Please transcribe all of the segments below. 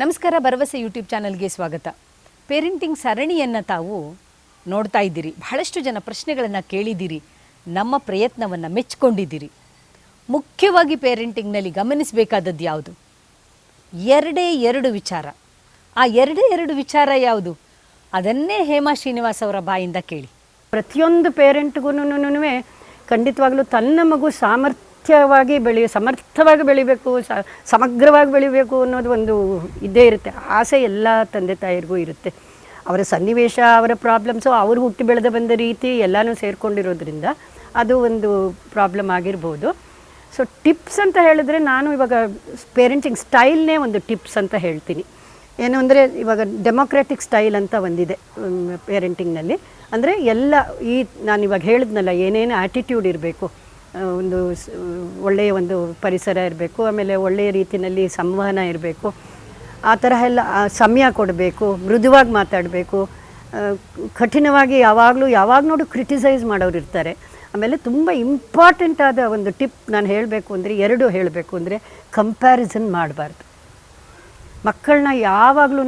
ನಮಸ್ಕಾರ, ಭರವಸೆ ಯೂಟ್ಯೂಬ್ ಚಾನಲ್ಗೆ ಸ್ವಾಗತ. ಪೇರೆಂಟಿಂಗ್ ಸರಣಿಯನ್ನು ತಾವು ನೋಡ್ತಾ ಇದ್ದೀರಿ. ಬಹಳಷ್ಟು ಜನ ಪ್ರಶ್ನೆಗಳನ್ನು ಕೇಳಿದ್ದೀರಿ. ನಮ್ಮ ಪ್ರಯತ್ನವನ್ನು ಮೆಚ್ಕೊಂಡಿದ್ದೀರಿ. ಮುಖ್ಯವಾಗಿ ಪೇರೆಂಟಿಂಗ್ನಲ್ಲಿ ಗಮನಿಸಬೇಕಾದದ್ದು ಯಾವುದು? ಎರಡೇ ಎರಡು ವಿಚಾರ. ಆ ಎರಡೇ ಎರಡು ವಿಚಾರ ಯಾವುದು? ಅದನ್ನೇ ಹೇಮಾ ಶ್ರೀನಿವಾಸ್ ಅವರ ಬಾಯಿಂದ ಕೇಳಿ. ಪ್ರತಿಯೊಂದು ಪೇರೆಂಟ್ಗೂ ಖಂಡಿತವಾಗ್ಲೂ ತನ್ನ ಮಗು ಸಾಮರ್ಥ್ಯವಾಗಿ ಬೆಳೆಯ, ಸಮರ್ಥವಾಗಿ ಬೆಳಿಬೇಕು ಸಮಗ್ರವಾಗಿ ಬೆಳಿಬೇಕು ಅನ್ನೋದು ಒಂದು ಇದ್ದೇ ಇರುತ್ತೆ. ಆಸೆ ಎಲ್ಲ ತಂದೆ ತಾಯಿಗೂ ಇರುತ್ತೆ. ಅವರ ಸನ್ನಿವೇಶ, ಅವರ ಪ್ರಾಬ್ಲಮ್ಸು, ಅವರು ಹುಟ್ಟಿ ಬೆಳೆದ ಬಂದ ರೀತಿ ಎಲ್ಲನೂ ಸೇರಿಕೊಂಡಿರೋದ್ರಿಂದ ಅದು ಒಂದು ಪ್ರಾಬ್ಲಮ್ ಆಗಿರ್ಬೋದು. ಸೊ ಟಿಪ್ಸ್ ಅಂತ ಹೇಳಿದ್ರೆ ನಾನು ಇವಾಗ ಪೇರೆಂಟಿಂಗ್ ಸ್ಟೈಲ್ನೇ ಒಂದು ಟಿಪ್ಸ್ ಅಂತ ಹೇಳ್ತೀನಿ. ಏನು ಅಂದರೆ ಇವಾಗ ಡೆಮೊಕ್ರೆಟಿಕ್ ಸ್ಟೈಲ್ ಅಂತ ಒಂದಿದೆ ಪೇರೆಂಟಿಂಗ್ನಲ್ಲಿ ಅಂದರೆ ಎಲ್ಲ ಈ ನಾನು ಇವಾಗ ಹೇಳಿದ್ನಲ್ಲ ಏನೇನು ಆ್ಯಟಿಟ್ಯೂಡ್ ಇರಬೇಕು ಒಂದು ಒಳ್ಳೆಯ ಒಂದು ಪರಿಸರ ಇರಬೇಕು, ಆಮೇಲೆ ಒಳ್ಳೆಯ ರೀತಿಯಲ್ಲಿ ಸಂವಹನ ಇರಬೇಕು. ಆ ತರಹ ಎಲ್ಲ ಸಮಯ ಕೊಡಬೇಕು, ಮೃದುವಾಗಿ ಮಾತಾಡಬೇಕು. ಕಠಿಣವಾಗಿ ಯಾವಾಗಲೂ, ಯಾವಾಗ ನೋಡು ಕ್ರಿಟಿಸೈಸ್ ಮಾಡೋರು ಇರ್ತಾರೆ. ಆಮೇಲೆ ತುಂಬ ಇಂಪಾರ್ಟೆಂಟ್ ಆದ ಒಂದು ಟಿಪ್ ನಾನು ಹೇಳಬೇಕು ಅಂದರೆ, ಎರಡು ಹೇಳಬೇಕು ಅಂದರೆ, ಕಂಪ್ಯಾರಿಸನ್ ಮಾಡಬಾರ್ದು. ಮಕ್ಕಳನ್ನ ಯಾವಾಗ್ಲೂ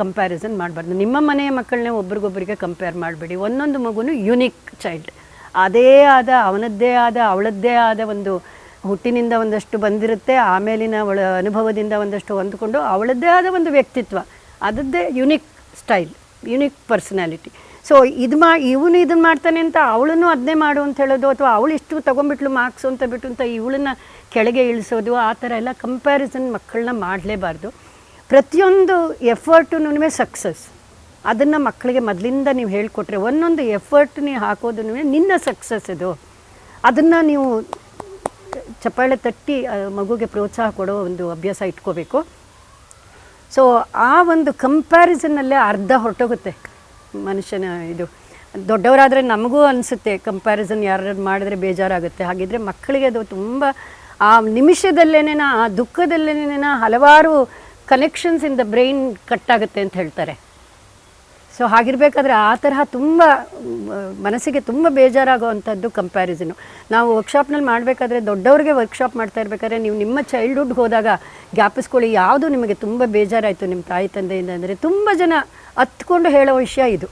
ಕಂಪ್ಯಾರಿಸನ್ ಮಾಡಬಾರ್ದು. ನಿಮ್ಮ ಮನೆಯ ಮಕ್ಕಳನ್ನೇ ಒಬ್ರಿಗೊಬ್ಬರಿಗೆ ಕಂಪೇರ್ ಮಾಡಬೇಡಿ. ಒಂದೊಂದು ಮಗುನೂ ಯುನಿಕ್ ಚೈಲ್ಡ್. ಅದೇ ಆದ, ಅವನದ್ದೇ ಆದ, ಅವಳದ್ದೇ ಆದ ಒಂದು ಹುಟ್ಟಿನಿಂದ ಒಂದಷ್ಟು ಬಂದಿರುತ್ತೆ, ಆಮೇಲಿನ ಅವಳ ಅನುಭವದಿಂದ ಒಂದಷ್ಟು ಹೊಂದ್ಕೊಂಡು ಅವಳದ್ದೇ ಆದ ಒಂದು ವ್ಯಕ್ತಿತ್ವ. ಅದದ್ದೇ unique style unique personality so ಇದು ಮಾ, ಇವನು ಇದನ್ನು ಮಾಡ್ತಾನೆ ಅಂತ ಅವಳನ್ನು ಅದನ್ನೇ ಮಾಡು ಅಂತ ಹೇಳೋದು ಅಥವಾ ಅವಳು ಇಷ್ಟು ತೊಗೊಂಬಿಟ್ಲು ಮಾರ್ಕ್ಸು ಅಂತ ಬಿಟ್ಟು ಅಂತ ಇವಳನ್ನ ಕೆಳಗೆ ಇಳಿಸೋದು, ಆ ಥರ ಎಲ್ಲ ಕಂಪ್ಯಾರಿಸನ್ ಮಕ್ಕಳನ್ನ ಮಾಡಲೇಬಾರ್ದು. ಪ್ರತಿಯೊಂದು ಎಫರ್ಟು ಸಕ್ಸಸ್ ಅದನ್ನು ಮಕ್ಕಳಿಗೆ ಮೊದಲಿಂದ ನೀವು ಹೇಳಿಕೊಟ್ರೆ ಒಂದೊಂದು ಎಫರ್ಟ್ ನೀವು ಹಾಕೋದು ನಿನ್ನ ಸಕ್ಸಸ್ ಇದು. ಅದನ್ನು ನೀವು ಚಪ್ಪಾಳೆ ತಟ್ಟಿ ಮಗುಗೆ ಪ್ರೋತ್ಸಾಹ ಕೊಡೋ ಒಂದು ಅಭ್ಯಾಸ ಇಟ್ಕೋಬೇಕು. ಸೊ ಆ ಒಂದು ಕಂಪ್ಯಾರಿಸನ್ನಲ್ಲೇ ಅರ್ಧ ಹೊರಟೋಗುತ್ತೆ ಮನುಷ್ಯನ ಇದು. ದೊಡ್ಡವರಾದರೆ ನಮಗೂ ಅನಿಸುತ್ತೆ ಕಂಪ್ಯಾರಿಸನ್ ಯಾರು ಮಾಡಿದ್ರೆ ಬೇಜಾರಾಗುತ್ತೆ. ಹಾಗಿದ್ರೆ ಮಕ್ಕಳಿಗೆ ಅದು ತುಂಬ, ಆ ನಿಮಿಷದಲ್ಲೇನೇನ ಆ ದುಃಖದಲ್ಲೇನೇನ ಹಲವಾರು ಕನೆಕ್ಷನ್ಸ್ ಇನ್ ದ ಬ್ರೈನ್ ಕಟ್ಟಾಗುತ್ತೆ ಅಂತ ಹೇಳ್ತಾರೆ. ಸೊ ಹಾಗಿರಬೇಕಾದ್ರೆ ಆ ತರಹ ತುಂಬ ಮನಸ್ಸಿಗೆ ತುಂಬ ಬೇಜಾರಾಗುವಂಥದ್ದು ಕಂಪ್ಯಾರಿಸನು ನಾವು ವರ್ಕ್ಶಾಪ್ನಲ್ಲಿ ಮಾಡಬೇಕಾದ್ರೆ ದೊಡ್ಡವ್ರಿಗೆ ವರ್ಕ್ಶಾಪ್ ಮಾಡ್ತಾ ಇರಬೇಕಾದ್ರೆ ನೀವು ನಿಮ್ಮ ಚೈಲ್ಡ್ಹುಡ್ ಹೋದಾಗ ಜ್ಞಾಪಿಸ್ಕೊಳ್ಳಿ, ಯಾವುದು ನಿಮಗೆ ತುಂಬ ಬೇಜಾರಾಯಿತು ನಿಮ್ಮ ತಾಯಿ ತಂದೆಯಿಂದ ಅಂದರೆ ತುಂಬ ಜನ ಹತ್ಕೊಂಡು ಹೇಳೋ ವಿಷಯ ಇದು.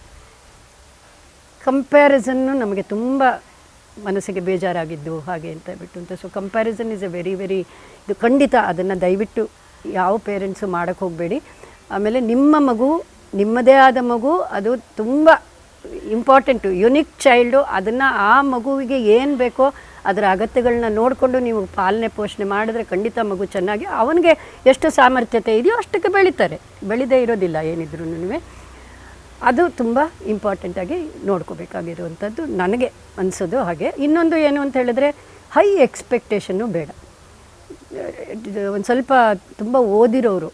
ಕಂಪ್ಯಾರಿಸನ್ನು ನಮಗೆ ತುಂಬ ಮನಸ್ಸಿಗೆ ಬೇಜಾರಾಗಿದ್ದು ಹಾಗೆ ಅಂತ ಬಿಟ್ಟು ಅಂತ. So comparison is a very very ಇದು ಖಂಡಿತ ಅದನ್ನು ದಯವಿಟ್ಟು ಯಾವ ಪೇರೆಂಟ್ಸು ಮಾಡೋಕ್ಕೆ ಹೋಗಬೇಡಿ. ಆಮೇಲೆ ನಿಮ್ಮ ಮಗು ನಿಮ್ಮದೇ ಆದ ಮಗು, ಅದು ತುಂಬ ಇಂಪಾರ್ಟೆಂಟು ಯುನಿಕ್ ಚೈಲ್ಡು ಅದನ್ನು ಆ ಮಗುವಿಗೆ ಏನು ಬೇಕೋ ಅದರ ಅಗತ್ಯಗಳನ್ನ ನೋಡಿಕೊಂಡು ನೀವು ಪಾಲನೆ ಪೋಷಣೆ ಮಾಡಿದ್ರೆ ಖಂಡಿತ ಮಗು ಚೆನ್ನಾಗಿ, ಅವನಿಗೆ ಎಷ್ಟು ಸಾಮರ್ಥ್ಯತೆ ಇದೆಯೋ ಅಷ್ಟಕ್ಕೆ ಬೆಳೀತಾರೆ. ಬೆಳೀದೇ ಇರೋದಿಲ್ಲ ಏನಿದ್ರು ಅದು ತುಂಬ ಇಂಪಾರ್ಟೆಂಟಾಗಿ ನೋಡ್ಕೋಬೇಕಾಗಿರುವಂಥದ್ದು ನನಗೆ ಅನಿಸೋದು ಹಾಗೆ. ಇನ್ನೊಂದು ಏನು ಅಂತ ಹೇಳಿದ್ರೆ ಹೈ ಎಕ್ಸ್ಪೆಕ್ಟೇಷನ್ನು ಬೇಡ. ಒಂದು ಸ್ವಲ್ಪ ತುಂಬ ಓದಿರೋರು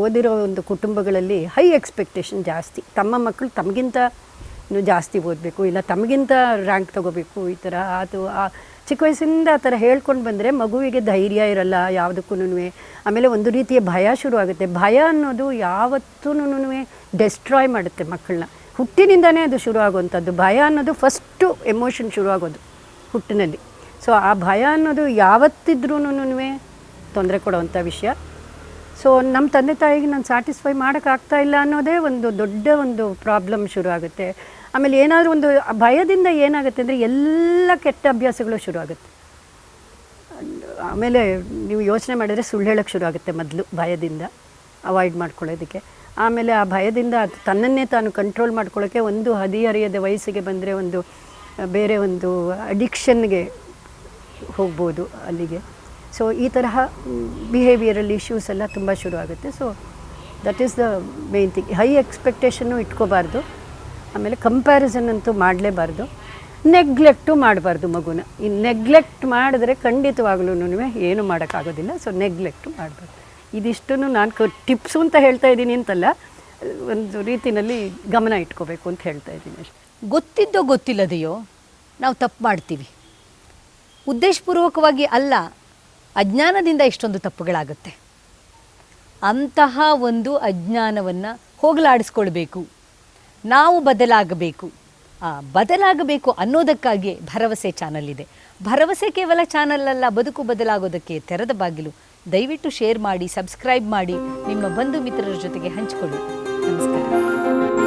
ಓದಿರೋ ಒಂದು ಕುಟುಂಬಗಳಲ್ಲಿ ಹೈ ಎಕ್ಸ್ಪೆಕ್ಟೇಷನ್ ಜಾಸ್ತಿ. ತಮ್ಮ ಮಕ್ಕಳು ತಮಗಿಂತ ಇನ್ನೂ ಜಾಸ್ತಿ ಓದಬೇಕು, ಇಲ್ಲ ತಮಗಿಂತ ರ್ಯಾಂಕ್ ತೊಗೋಬೇಕು, ಈ ಥರ ಅದು ಆ ಚಿಕ್ಕ ವಯಸ್ಸಿಂದ ಆ ಥರ ಹೇಳ್ಕೊಂಡು ಬಂದರೆ ಮಗುವಿಗೆ ಧೈರ್ಯ ಇರಲ್ಲ ಯಾವುದಕ್ಕೂ ಆಮೇಲೆ ಒಂದು ರೀತಿಯ ಭಯ ಶುರು ಆಗುತ್ತೆ. ಭಯ ಅನ್ನೋದು ಯಾವತ್ತೂ ಡೆಸ್ಟ್ರಾಯ್ ಮಾಡುತ್ತೆ ಮಕ್ಕಳನ್ನ. ಹುಟ್ಟಿನಿಂದನೇ ಅದು ಶುರು ಆಗುವಂಥದ್ದು. ಭಯ ಅನ್ನೋದು ಫಸ್ಟು ಎಮೋಷನ್ ಶುರು ಆಗೋದು ಹುಟ್ಟಿನಲ್ಲಿ. ಸೊ ಆ ಭಯ ಅನ್ನೋದು ಯಾವತ್ತಿದ್ರೂ ತೊಂದರೆ ಕೊಡುವಂಥ ವಿಷಯ. ಸೊ ನಮ್ಮ ತಂದೆ ತಾಯಿಗೆ ನಾನು ಸ್ಯಾಟಿಸ್ಫೈ ಮಾಡೋಕ್ಕಾಗ್ತಾ ಇಲ್ಲ ಅನ್ನೋದೇ ಒಂದು ದೊಡ್ಡ ಒಂದು ಪ್ರಾಬ್ಲಮ್ ಶುರು ಆಗುತ್ತೆ ಆಮೇಲೆ ಏನಾದರೂ ಒಂದು ಭಯದಿಂದ ಏನಾಗುತ್ತೆ ಅಂದರೆ ಎಲ್ಲ ಕೆಟ್ಟ ಅಭ್ಯಾಸಗಳು ಶುರು ಆಗುತ್ತೆ ಆಮೇಲೆ ನೀವು ಯೋಚನೆ ಮಾಡಿದರೆ ಸುಳ್ಳು ಹೇಳೋಕ್ಕೆ ಶುರು ಆಗುತ್ತೆ ಮೊದಲು ಭಯದಿಂದ ಅವಾಯ್ಡ್ ಮಾಡ್ಕೊಳ್ಳೋದಕ್ಕೆ. ಆಮೇಲೆ ಆ ಭಯದಿಂದ ಅದು ತನ್ನನ್ನೇ ತಾನು ಕಂಟ್ರೋಲ್ ಮಾಡ್ಕೊಳ್ಳೋಕ್ಕೆ ಒಂದು ಹದಿಹರಿಯದ ವಯಸ್ಸಿಗೆ ಬಂದರೆ ಒಂದು, ಬೇರೆ ಒಂದು ಅಡಿಕ್ಷನ್ಗೆ ಹೋಗ್ಬೋದು ಅಲ್ಲಿಗೆ. ಸೊ ಈ ತರಹ ಬಿಹೇವಿಯರಲ್ಲಿ ಇಶ್ಯೂಸ್ ಎಲ್ಲ ತುಂಬ ಶುರು ಆಗುತ್ತೆ. So that is the main thing high ಎಕ್ಸ್ಪೆಕ್ಟೇಷನ್ನು ಇಟ್ಕೋಬಾರ್ದು. ಆಮೇಲೆ ಕಂಪ್ಯಾರಿಸನ್ ಅಂತೂ ಮಾಡಲೇಬಾರ್ದು. ನೆಗ್ಲೆಕ್ಟು ಮಾಡಬಾರ್ದು ಮಗುನ. ಈ ನೆಗ್ಲೆಕ್ಟ್ ಮಾಡಿದ್ರೆ ಖಂಡಿತವಾಗ್ಲೂ ಏನು ಮಾಡೋಕ್ಕಾಗೋದಿಲ್ಲ. ಸೊ ನೆಗ್ಲೆಕ್ಟು ಮಾಡಬಾರ್ದು. ಇದಿಷ್ಟು ನಾನು ಟಿಪ್ಸು ಅಂತ ಹೇಳ್ತಾ ಇದ್ದೀನಿ ಅಂತಲ್ಲ, ಒಂದು ರೀತಿಯಲ್ಲಿ ಗಮನ ಇಟ್ಕೋಬೇಕು ಅಂತ ಹೇಳ್ತಾ ಇದ್ದೀನಿ ಅಷ್ಟೆ. ಗೊತ್ತಿದ್ದೋ ಗೊತ್ತಿಲ್ಲದೆಯೋ ನಾವು ತಪ್ಪು ಮಾಡ್ತೀವಿ. ಉದ್ದೇಶಪೂರ್ವಕವಾಗಿ ಅಲ್ಲ. ಅಜ್ಞಾನದಿಂದ ಇಷ್ಟೊಂದು ತಪ್ಪುಗಳಾಗುತ್ತೆ. ಅಂತಹ ಒಂದು ಅಜ್ಞಾನವನ್ನು ಹೋಗಲಾಡಿಸ್ಕೊಳ್ಬೇಕು. ನಾವು ಬದಲಾಗಬೇಕು. ಆ ಬದಲಾಗಬೇಕು ಅನ್ನೋದಕ್ಕಾಗಿ ಭರವಸೆ ಚಾನಲ್ ಇದೆ. ಭರವಸೆ ಕೇವಲ ಚಾನಲ್ ಅಲ್ಲ, ಬದುಕು ಬದಲಾಗೋದಕ್ಕೆ ತೆರೆದ ಬಾಗಿಲು. ದಯವಿಟ್ಟು ಶೇರ್ ಮಾಡಿ ಸಬ್ಸ್ಕ್ರೈಬ್ ಮಾಡಿ, ನಿಮ್ಮ ಬಂಧು ಮಿತ್ರರ ಜೊತೆಗೆ ಹಂಚಿಕೊಳ್ಳಿ. ನಮಸ್ಕಾರ.